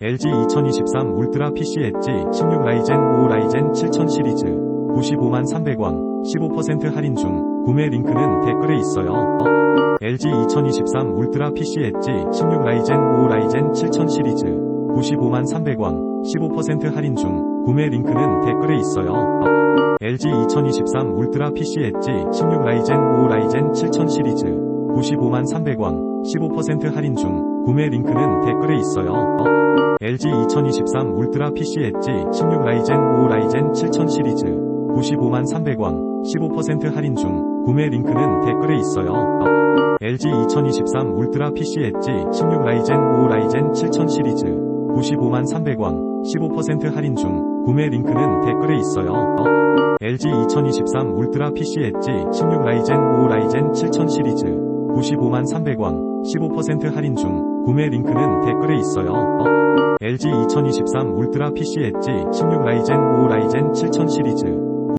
LG 2023 울트라 PC 엣지 16 라이젠 5 라이젠 7000 시리즈 95만 300원 15% 할인 중 구매 링크는 댓글에 있어요. 어? LG 2023 울트라 PC 엣지 16 라이젠 5 라이젠 7000 시리즈 95만 300원 15% 할인 중 구매 링크는 댓글에 있어요. 어? LG 2023 울트라 PC 엣지 16 라이젠 5 라이젠 7000 시리즈 95만 300원 15% 할인 중 구매 링크는 댓글에 있어요. 어? LG 2023 울트라 PC 엣지 16 라이젠 5 라이젠 7000 시리즈 95만 300원 15% 할인 중 구매 링크는 댓글에 있어요. 어? LG 2023 울트라 PC 엣지 16 라이젠 5 라이젠 7000 시리즈 95만 300원 15% 할인 중 구매 링크는 댓글에 있어요. 어? LG 2023 울트라 PC 엣지 16 라이젠 5 라이젠 7000 시리즈 95만 300원 15% 할인 중 구매 링크는 댓글에 있어요. 어? LG 2023 울트라 PC 엣지 16 라이젠 5 라이젠 7000 시리즈